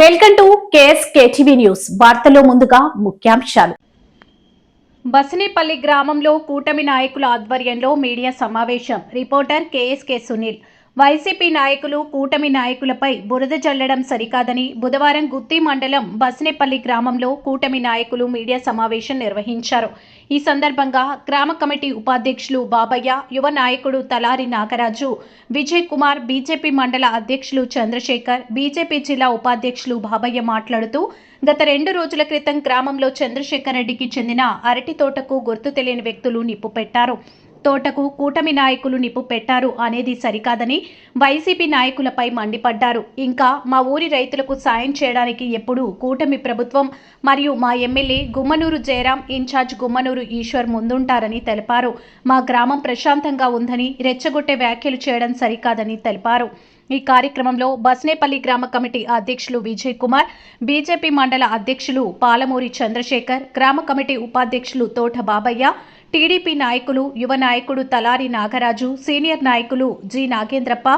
Welcome to KS news. వార్తలో ముందుగా ముఖ్యాంశాలు. బసినేపల్లి గ్రామంలో కూటమి నాయకుల ఆధ్వర్యంలో మీడియా సమావేశం. Reporter KSK Sunil. వైసీపీ నాయకులు కూటమి నాయకులపై బురద చల్లడం సరికాదని బుధవారం గుత్తి మండలం బస్నేపల్లి గ్రామంలో కూటమి నాయకులు మీడియా సమావేశం నిర్వహించారు. ఈ సందర్భంగా గ్రామ కమిటీ ఉపాధ్యక్షులు బాబయ్య యువ నాయకుడు తలారి నాగరాజు విజయ్ కుమార్ బీజేపీ మండల అధ్యక్షులు చంద్రశేఖర్ బీజేపీ జిల్లా ఉపాధ్యక్షులు బాబయ్య మాట్లాడుతూ గత రెండు రోజుల క్రితం గ్రామంలో చంద్రశేఖర్ రెడ్డికి చెందిన అరటి తోటకు గుర్తు తెలియని వ్యక్తులు నిప్పు పెట్టారు. తోటకు కూటమి నాయకులు నిప్పు పెట్టారు అనేది సరికాదని వైసీపీ నాయకులపై మండిపడ్డారు. ఇంకా మా ఊరి రైతులకు సాయం చేయడానికి ఎప్పుడూ కూటమి ప్రభుత్వం మరియు మా ఎమ్మెల్యే గుమ్మనూరు జయరాం ఇన్ఛార్జ్ గుమ్మనూరు ఈశ్వర్ ముందుంటారని తెలిపారు. మా గ్రామం ప్రశాంతంగా ఉందని రెచ్చగొట్టే వ్యాఖ్యలు చేయడం సరికాదని తెలిపారు. ఈ కార్యక్రమంలో బస్నేపల్లి గ్రామ కమిటీ అధ్యక్షులు విజయ్ కుమార్ బీజేపీ మండల అధ్యక్షులు పాలమూరి చంద్రశేఖర్ గ్రామ కమిటీ ఉపాధ్యక్షులు తోట బాబయ్య టీడీపీ నాయకులు యువ నాయకుడు తలారి నాగరాజు సీనియర్ నాయకులు జి నాగేంద్రప్ప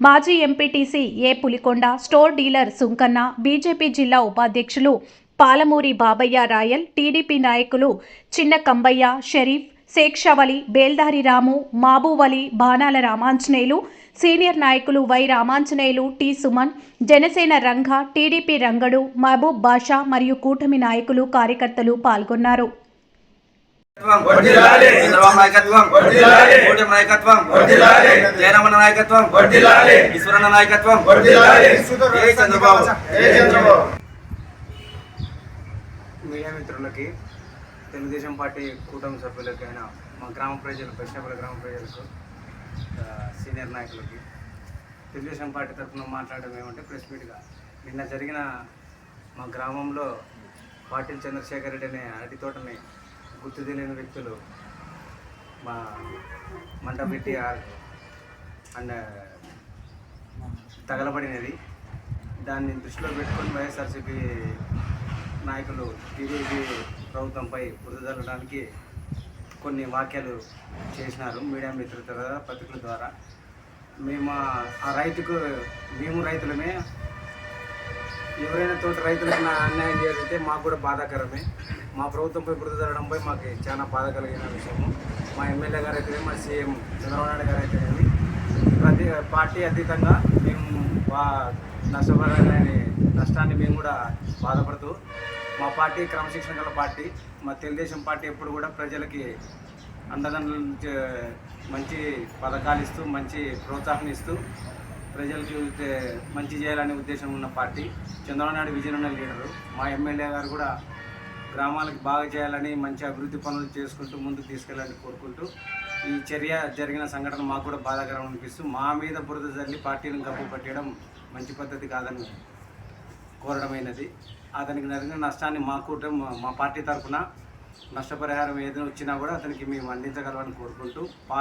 మాజీ MPTC A Pulikonda store dealer Sunkanna BJP జిల్లా ఉపాధ్యక్షులు పాలమూరి బాబయ్య రాయల్ టీడీపీ నాయకులు చిన్న కంబయ్య షరీఫ్ శేక్షవలి బేల్దారి రాము మాబూవలి బాణాల రామాంజనేయులు సీనియర్ నాయకులు Y Ramanjaneyulu T Suman Janasena Ranga TDP Rangadu Mahabub బాషా మరియు కూటమి నాయకులు కార్యకర్తలు పాల్గొన్నారు. నాయకత్వం నాయకత్వం. కూటమి. ఈశ్వరన్న చంద్రబాబు. మీడియా మిత్రులకి తెలుగుదేశం పార్టీ కూటమి సభ్యులకైనా మా గ్రామ ప్రజలు పెద్దపల్లి గ్రామ ప్రజలకు సీనియర్ నాయకులకి తెలుగుదేశం పార్టీ తరఫున మాట్లాడడం ఏమంటే ప్రెస్ మీట్గా నిన్న జరిగిన మా గ్రామంలో పాటిల్ చంద్రశేఖర్ రెడ్డి అనే అరటి తోటని గుర్తు తెలియని వ్యక్తులు మా మంట పెట్టి అండ్ తగలబడినది. దాన్ని దృష్టిలో పెట్టుకొని వైఎస్ఆర్సీపీ నాయకులు టీడీపీ ప్రభుత్వంపై బురదల్లడానికి కొన్ని వాక్యాలు చేసినారు మీడియా మిత్రుల ద్వారా పత్రికల ద్వారా. మేము ఆ- ఆ రైతుకు మేము రైతులమే ఎవరైనా తోటి రైతులకు నా అన్యాయం జరిగితే మాకు కూడా బాధాకరమే. మా ప్రభుత్వంపై బురద జరగడంపై మాకు చాలా బాధ కలిగిన విషయము. మా ఎమ్మెల్యే గారు అయితే మా సీఎం చంద్రబాబు నాయుడు గారు అయితే ప్రతి పార్టీ అతీతంగా మేము వా నష్టాన్ని మేము కూడా బాధపడుతూ మా పార్టీ క్రమశిక్షణ గల పార్టీ మా తెలుగుదేశం పార్టీ ఎప్పుడు కూడా ప్రజలకి అండదండలు మంచి పథకాలు ఇస్తూ మంచి ప్రోత్సాహం ఇస్తూ ప్రజలకు మంచి చేయాలనే ఉద్దేశం ఉన్న పార్టీ. చంద్రబాబు నాయుడు విజయన్ ఉన్న లీడరు. మా ఎమ్మెల్యే గారు కూడా గ్రామాలకు బాగా చేయాలని మంచి అభివృద్ధి పనులు చేసుకుంటూ ముందుకు తీసుకెళ్ళాలని కోరుకుంటూ ఈ చర్య జరిగిన సంఘటన మాకు కూడా బాధాకరం అనిపిస్తూ మా మీద బురద జల్లి పార్టీని గబ్బు పట్టడం మంచి పద్ధతి కాదని కోరడమైనది. అతనికి జరిగిన నష్టాన్ని మా కూటమి మా పార్టీ తరఫున నష్టపరిహారం ఏదైనా వచ్చినా కూడా అతనికి మేము అందించగలమని కోరుకుంటూ పా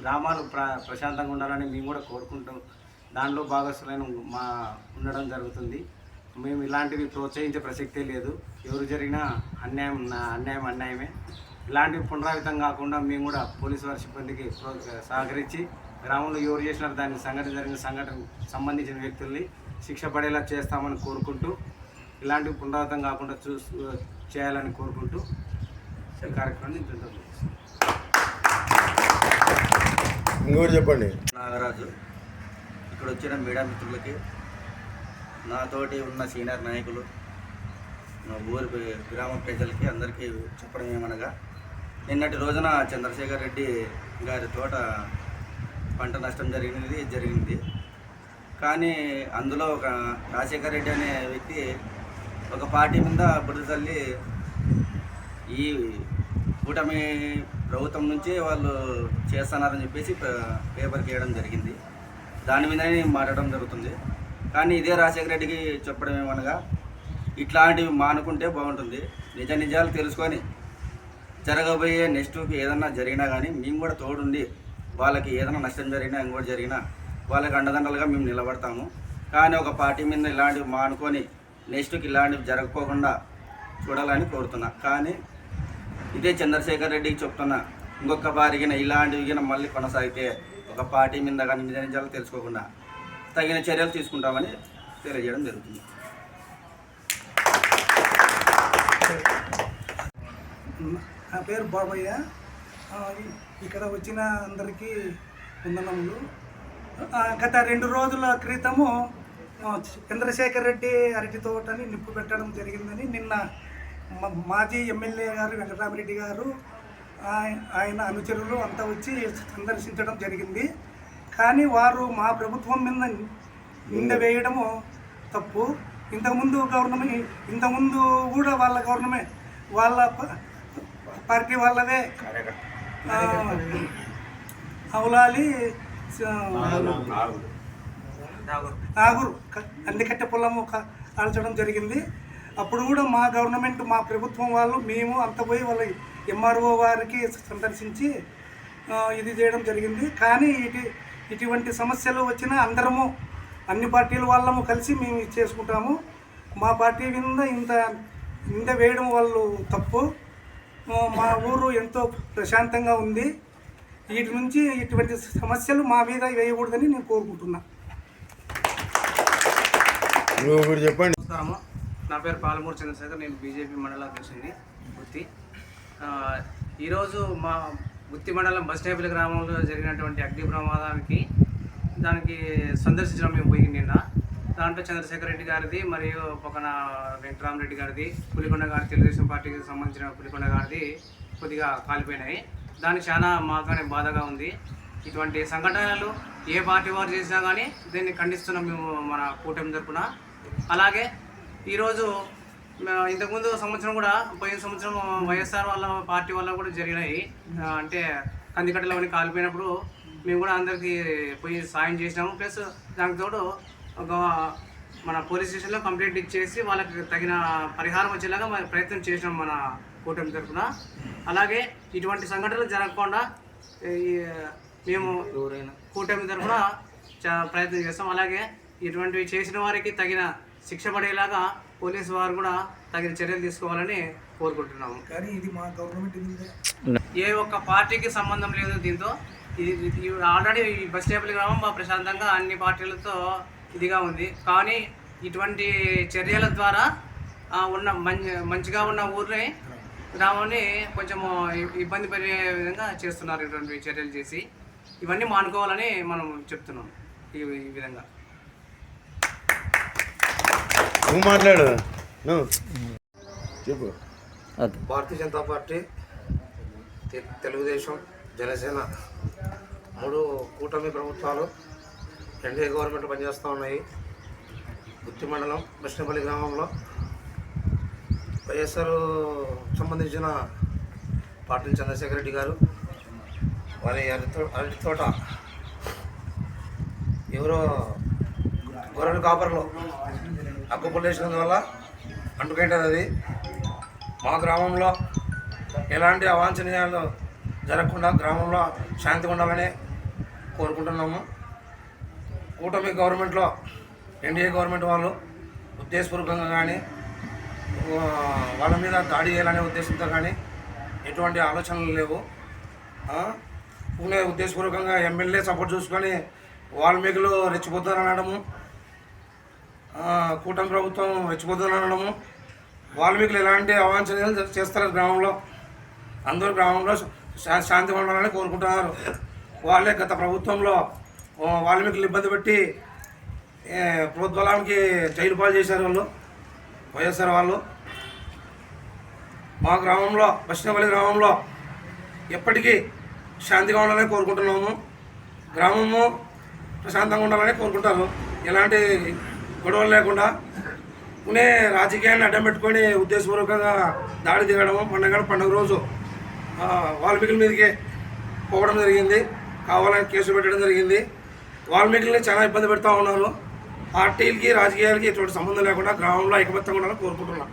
గ్రామాలు ప్ర ప్రశాంతంగా ఉండాలని మేము కూడా కోరుకుంటూ దానిలో భాగస్వామ్యం మా ఉండడం జరుగుతుంది. మేము ఇలాంటివి ప్రోత్సహించే ప్రసక్తే లేదు. ఎవరు జరిగినా అన్యాయం నా అన్యాయం అన్యాయమే. ఇలాంటివి పునరావృతం కాకుండా మేము కూడా పోలీసు వారి సిబ్బందికి ప్రో- సహకరించి గ్రామంలో ఎవరు చేసినారు దానికి సంఘటన జరిగిన సంఘటన సంబంధించిన వ్యక్తుల్ని శిక్ష పడేలా చేస్తామని కోరుకుంటూ ఇలాంటివి పునరావృతం కాకుండా చూ చేయాలని కోరుకుంటూ ఈ కార్యక్రమాన్ని. ఇంకోటి చెప్పండి. నాగరాజు ఇక్కడ వచ్చిన మీడియా మిత్రులకి నాతోటి ఉన్న సీనియర్ నాయకులు మా ఊరి గ్రామ ప్రజలకి అందరికీ చెప్పడం ఏమనగా నిన్నటి రోజున చంద్రశేఖర్ రెడ్డి గారి తోట పంట నష్టం జరిగినది జరిగింది. కానీ అందులో ఒక రాజశేఖర్ రెడ్డి అనే వ్యక్తి ఒక పార్టీ మీద బురద తల్లి ఈ కూటమి ప్రభుత్వం నుంచి వాళ్ళు చేస్తున్నారని చెప్పేసి పేపర్కి వేయడం జరిగింది. దాని మీదనే మాట్లాడడం జరుగుతుంది. కానీ ఇదే రాజశేఖర రెడ్డికి చెప్పడం ఏమనగా ఇట్లాంటివి మానుకుంటే బాగుంటుంది. నిజ నిజాలు తెలుసుకొని జరగబోయే నెక్స్ట్కి ఏదన్నా జరిగినా కానీ మేము కూడా తోడుండి వాళ్ళకి ఏదైనా నష్టం జరిగినా ఇంకోటి జరిగినా వాళ్ళకి అండదండలుగా మేము నిలబడతాము. కానీ ఒక పార్టీ మీద ఇలాంటివి మానుకొని నెక్స్ట్కి ఇలాంటివి జరగకోకుండా చూడాలని కోరుతున్నా. కానీ ఇదే చంద్రశేఖర్ రెడ్డికి చెప్తున్నా ఇంకొక బారిగిన ఇలాంటివి మళ్ళీ కొనసాగితే ఒక పార్టీ మీద కానీ నిజ నిజాలు తెలుసుకోకుండా తగిన చర్యలు తీసుకుంటామని తెలియజేయడం జరుగుతుంది. నా పేరు బాబయ్య. ఇక్కడ వచ్చిన అందరికీ వందనములు. గత రెండు రోజుల క్రితము చంద్రశేఖర్ రెడ్డి అరటి తోటని నిప్పు పెట్టడం జరిగిందని నిన్న మాజీ ఎమ్మెల్యే గారు వెంకటరామిరెడ్డి గారు ఆయన అనుచరులు అంతా వచ్చి సందర్శించడం జరిగింది. కానీ వారు మా ప్రభుత్వం మీద నింద వేయడము తప్పు. ఇంతకుముందు గవర్నమెంట్ ఇంతకుముందు కూడా వాళ్ళ గవర్నమెంట్ వాళ్ళ పార్టీ వాళ్ళవే అవులాలి నాగూరు అన్నికట్టె పొలము కాల్చడం జరిగింది. అప్పుడు కూడా మా గవర్నమెంట్ మా ప్రభుత్వం వాళ్ళు మేము అంత పోయి వాళ్ళ ఎంఆర్ఓ వారికి సందర్శించి ఇది చేయడం జరిగింది. కానీ ఇటు ఇటువంటి సమస్యలు వచ్చినా అందరము అన్ని పార్టీల వాళ్ళము కలిసి మేము ఇది చేసుకుంటాము. మా పార్టీ మీద ఇంత ఇంత వేయడం వాళ్ళు తప్పు. మా ఊరు ఎంతో ప్రశాంతంగా ఉంది. వీటి నుంచి ఇటువంటి సమస్యలు మా మీద వేయకూడదని నేను కోరుకుంటున్నా. చెప్పండి. నా పేరు పాలమూరు చంద్రశేఖర్ నేను బీజేపీ మండల అధ్యక్షుడిని గుత్తి. ఈరోజు మా గుత్తి మండలం బస్ స్టేబుల్ గ్రామంలో జరిగినటువంటి అగ్ని ప్రమాదానికి దానికి సందర్శించడం మేము పోయి నిన్న. దాంట్లో చంద్రశేఖర్ రెడ్డి గారిది మరియు పక్కన వెంకటరామరెడ్డి గారిది పులికొండ గారి తెలుగుదేశం పార్టీకి సంబంధించిన పులికొండ గారిది కొద్దిగా కాలిపోయినాయి. దానికి చాలా మాకనే బాధగా ఉంది. ఇటువంటి సంఘటనలు ఏ పార్టీ వారు చేసినా కానీ దీన్ని ఖండిస్తున్నాం మేము మన కూటమి తరపున. అలాగే ఈరోజు ఇంతకుముందు సంవత్సరం కూడా పోయిన సంవత్సరం వైఎస్ఆర్ వాళ్ళ పార్టీ వల్ల కూడా జరిగినాయి. అంటే కందికట్టలో కాలిపోయినప్పుడు మేము కూడా అందరికీ పోయి సాయం చేసినాము. ప్లస్ దానికి తోడు ఒక మన పోలీస్ స్టేషన్లో కంప్లైంట్ ఇచ్చేసి వాళ్ళకి తగిన పరిహారం వచ్చేలాగా మరి ప్రయత్నం చేసినాం మన కూటమి తరఫున. అలాగే ఇటువంటి సంఘటనలు జరగకుండా మేము కూటమి తరఫున ప్రయత్నం చేస్తాం. అలాగే ఇటువంటివి చేసిన వారికి తగిన శిక్ష పడేలాగా పోలీసు వారు కూడా తగిన చర్యలు తీసుకోవాలని కోరుకుంటున్నాము. కానీ ఇది మా గవర్నమెంట్ ఏ ఒక్క పార్టీకి సంబంధం లేదు దీంతో. ఇది ఆల్రెడీ ఈ బస్ స్టేబుల్ గ్రామం బాగా ప్రశాంతంగా అన్ని పార్టీలతో ఇదిగా ఉంది. కానీ ఇటువంటి చర్యల ద్వారా ఉన్న మంచి మంచిగా ఉన్న ఊరిని గ్రామాన్ని కొంచెం ఇబ్బంది పడే విధంగా చేస్తున్నారు ఇటువంటి చర్యలు చేసి. ఇవన్నీ మానుకోవాలని మనం చెప్తున్నాం ఈ విధంగా. నువ్వు మాట్లాడు. నువ్వు. చెప్పు. భారతీయ జనతా పార్టీ తెలుగుదేశం జనసేన మూడు కూటమి ప్రభుత్వాలు ఎన్డీఏ గవర్నమెంట్ పనిచేస్తూ ఉన్నాయి. గుత్తి మండలం కృష్ణపల్లి గ్రామంలో వైఎస్ఆర్ సంబంధించిన పాటిల్ చంద్రశేఖర్ రెడ్డి గారు వారి అరటి అరటి తోట ఎవరో గొర్రెల కాపర్లు అక్కుపల్లేసిన వల్ల అంటుకుంటుంది అది. మా గ్రామంలో ఎలాంటి అవాంఛనీయాలు జరగకుండా గ్రామంలో శాంతిగా ఉండాలని కోరుకుంటున్నాము. కూటమి గవర్నమెంట్లో ఎన్డీఏ గవర్నమెంట్ వాళ్ళు ఉద్దేశపూర్వకంగా కానీ వాళ్ళ మీద దాడి చేయాలనే ఉద్దేశంతో కానీ ఎటువంటి ఆలోచనలు లేవు. పూణే ఉద్దేశపూర్వకంగా ఎమ్మెల్యే సపోర్ట్ చూసుకొని వాల్మీకులు రెచ్చిపోతారు అనడము కూటమి ప్రభుత్వం రెచ్చిపోతుంది అనడము వాల్మీకులు ఎలాంటి అవాంఛనీయాలు చేస్తారు గ్రామంలో? అందరూ గ్రామంలో శా- శాంతి ఉండాలని కోరుకుంటున్నారు వాళ్ళే గత ప్రభుత్వంలో వాల్మీకులు ఇబ్బంది పెట్టి ఏ, ప్రోద్బలానికి జైలు పాలు చేశారు వాళ్ళు వైఎస్ఆర్ వాళ్ళు. మా గ్రామంలో బస్నపల్లి గ్రామంలో ఎప్పటికీ శాంతిగా ఉండాలని కోరుకుంటున్నాము. గ్రామము ప్రశాంతంగా ఉండాలని కోరుకుంటారు. ఎలాంటి గొడవలు లేకుండా పునే రాజకీయాన్ని అడ్డం పెట్టుకొని ఉద్దేశపూర్వకంగా దాడి దిగడము పండగ పండుగ రోజు వాల్మీకుల మీదకే పోవడం జరిగింది. కావాలని కేసులు పెట్టడం జరిగింది. వాల్మీకుల్ని చాలా ఇబ్బంది పెడతా ఉన్నారు. పార్టీలకి రాజకీయాలకి ఎటువంటి సంబంధం లేకుండా గ్రామంలో ఐకమత్యంగా ఉండాలని కోరుకుంటున్నాను